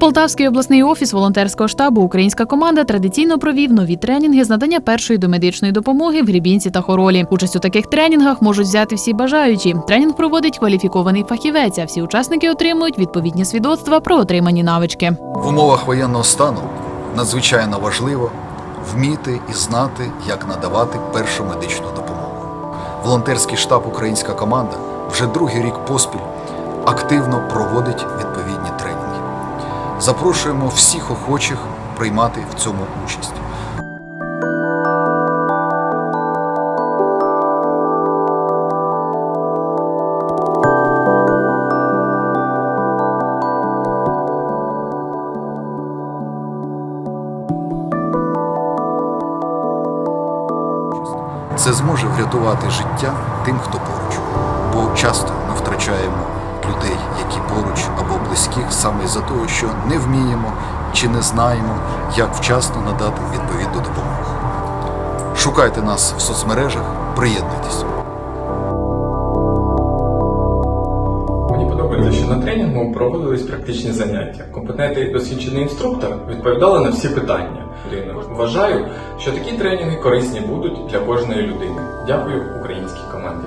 Полтавський обласний офіс волонтерського штабу Українська команда традиційно провів нові тренінги з надання першої домедичної допомоги в Грібінці та Хоролі. Участь у таких тренінгах можуть взяти всі бажаючі. Тренінг проводить кваліфікований фахівець. А всі учасники отримують відповідні свідоцтва про отримані навички. В умовах воєнного стану надзвичайно важливо вміти і знати, як надавати першу медичну допомогу. Волонтерський штаб Українська команда вже другий рік поспіль активно проводить відповідні. Запрошуємо всіх охочих приймати в цьому участь. Це зможе врятувати життя тим, хто поруч. Бо часто ми втрачаємо людей, які поруч або близьких, саме із-за того, що не вміємо чи не знаємо, як вчасно надати відповідну допомогу. Шукайте нас в соцмережах, приєднуйтесь. Мені подобається, що на тренінгу проводились практичні заняття. Компетентний і досвідчений інструктор відповідали на всі питання. Вважаю, що такі тренінги корисні будуть для кожної людини. Дякую українській команді.